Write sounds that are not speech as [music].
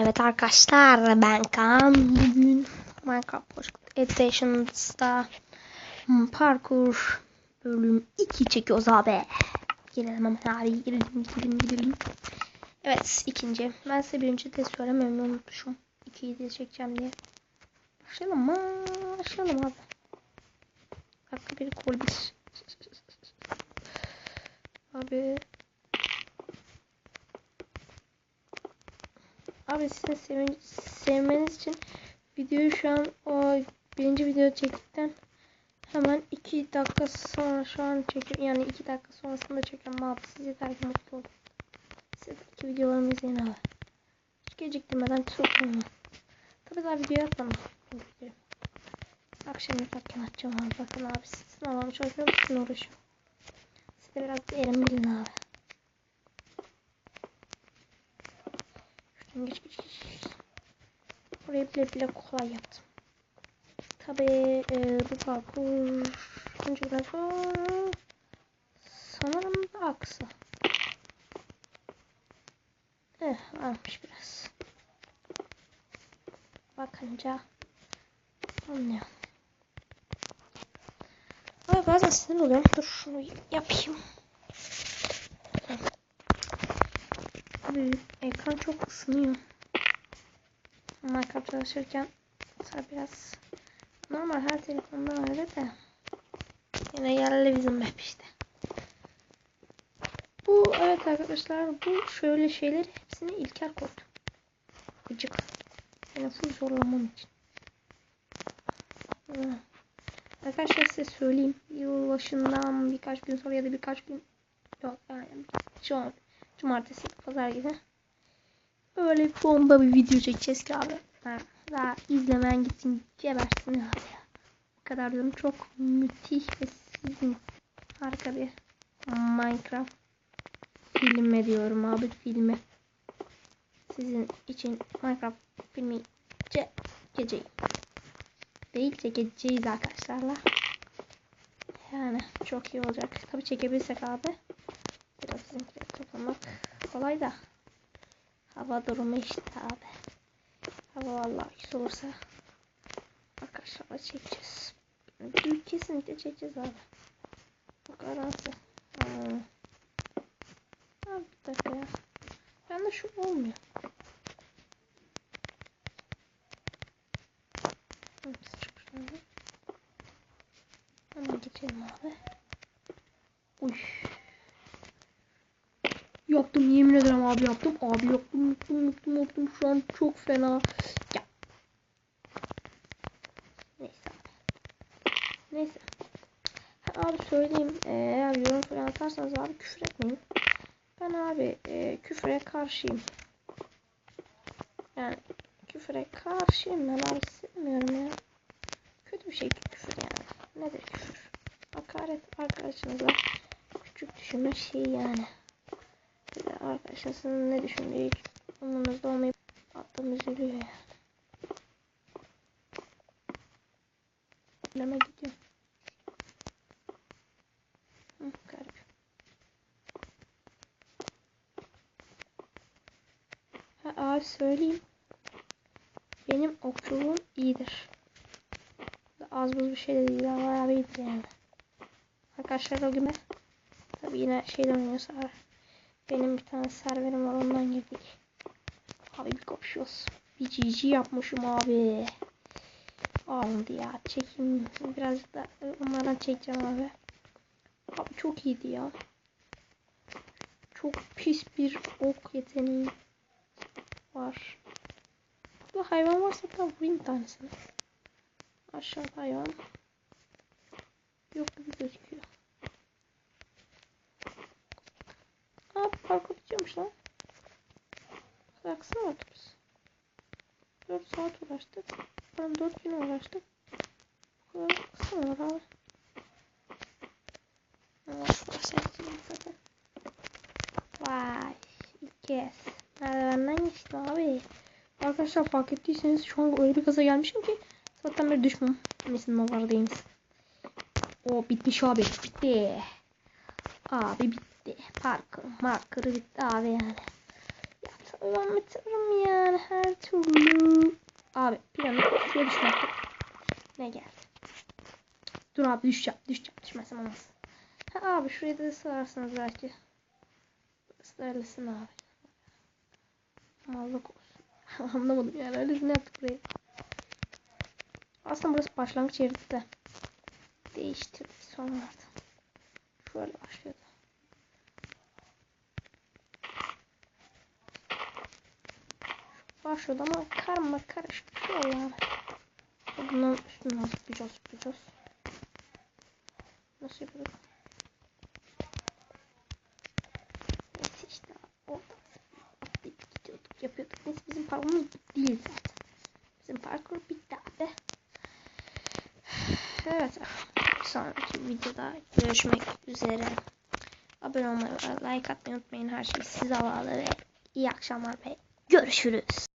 Evet arkadaşlar ben Kaan. Bugün Minecraft Editions'da hmm, parkur bölüm 2 çekiyoruz abi. Girelim hemen abi girelim girelim girelim. Evet ikinci. Ben size birinci de söylemeyi unutmuşum. İkiyi de çekeceğim diye. Başlayalım mı? Başlayalım abi. Dakika bir kol bir. Abi Abi sizin sevin, sevmeniz için videoyu şu an o birinci video çektikten hemen iki dakika sonra şu an çekiyorum. Yani iki dakika sonrasında çekiyorum abi. Siz yeter ki mutlu olun. Siz iki videolarımı izleyin abi. Hiç geciktirmeden memnun. Tabii daha video atmadım. Akşam yaparken atacağım abi. Bakın abi siz sınavlarımı çalışıyorum. Sizinle uğraşıyorum. Siz de biraz erim bilin abi. Geç geç geç. Burayı bile bile kolay yaptım. Tabi e, bu parkur önceden sonra sanırım daha kısa. Eh varmış biraz. Bakınca anlıyorum. Ama bazen sinir oluyorum. Dur şunu yapayım. Ekran çok ısınıyor. Minecraft çalışırken mesela biraz normal her telefonda öyle de yine yerli bizim map işte. Bu evet arkadaşlar bu şöyle şeyler hepsini İlker koydu. Gıcık. Yani full zorlamam için. Hmm. Arkadaşlar size söyleyeyim. Yıl başından birkaç gün sonra ya da birkaç gün yok yani şu an Cumartesi, pazar gibi. Öyle bomba bir video çekeceğiz ki abi. Ha, daha izlemeyen gitsin gebersin ya. O kadar diyorum çok müthiş ve sizin harika bir Minecraft filmi diyorum abi filmi. Sizin için Minecraft filmi ce geceyi değil çekeceğiz arkadaşlarla. Yani çok iyi olacak. Tabi çekebilsek abi. Toplamak kolay da. Hava durumu işte abi. Hava vallahi güzel olursa arkadaşlarla çekeceğiz. Büyük kesinlikle çekeceğiz abi. Bu garanti. Hmm. Abi bir dakika ya. Ben de şu olmuyor. Hemen geçelim abi. Uy. Yaptım yemin ederim abi yaptım. Abi yaptım yaptım yaptım yaptım. Şu an çok fena. Ya. Neyse. Neyse. Ha, abi söyleyeyim. Ee, eğer yorum falan atarsanız abi küfür etmeyin. Ben abi e, küfüre karşıyım. Yani küfüre karşıyım ben abi sevmiyorum ya. Kötü bir şey küfür yani. Nedir küfür? Hakaret arkadaşınıza küçük düşürme şey yani arkadaşlar sizin ne düşündüğü hiç umurunuzda olmayıp aklım üzülüyor yani. Leme gidiyor. Hı. Ha abi söyleyeyim. Benim okçuluğum iyidir. Az buz bir şey de değil ama bayağı iyidir yani. Arkadaşlar o gibi. Tabi yine şeyden oynuyorsa benim bir tane serverim var ondan girdik. Abi bir kapışıyoruz. Bir GG yapmışım abi. Aldı ya. Çekim birazcık da onlardan çekeceğim abi. Abi çok iyiydi ya. Çok pis bir ok yeteneği var. Bu hayvan varsa da vurayım tanesini. Aşağıda hayvan. Yok gibi gözüküyor. Aa parkur bitiyormuş lan. Baksana artık biz. 4 saat uğraştık. Ben 4 gün uğraştık. Bu kadar kısa var abi? Vay. İlk kez. Merdivenden geçtim abi. Arkadaşlar fark ettiyseniz şu an öyle bir kaza gelmişim ki zaten bir düşmem. Misin Novardayız. O bitmiş abi. Bitti. Abi bitti bitti. Parkur markuru bitti abi yani. Yaptı devam ederim yani her türlü. Abi planı suya düşmek. Ne geldi? Dur abi düşeceğim. Düşeceğim. Düşmezsem olmaz. Ha abi şurayı da sığarsınız belki. Öylesin abi. Mallık olsun. [laughs] Anlamadım yani öylesine yaptık burayı. Aslında burası başlangıç yeriydi de. Değiştirdik sonradan. Şöyle başlıyordu. Başlıyordu ama karma karışık bir şey abi. Bunun üstüne zıplayacağız zıplayacağız. Nasıl yapıyorduk? Neyse işte oradan atlayıp gidiyorduk yapıyorduk. Neyse bizim parkurumuz değil zaten. Bizim parkur bitti abi. Evet. Sonraki videoda görüşmek üzere. Abone olmayı like atmayı unutmayın. Her şey size bağlı ve iyi akşamlar ve görüşürüz.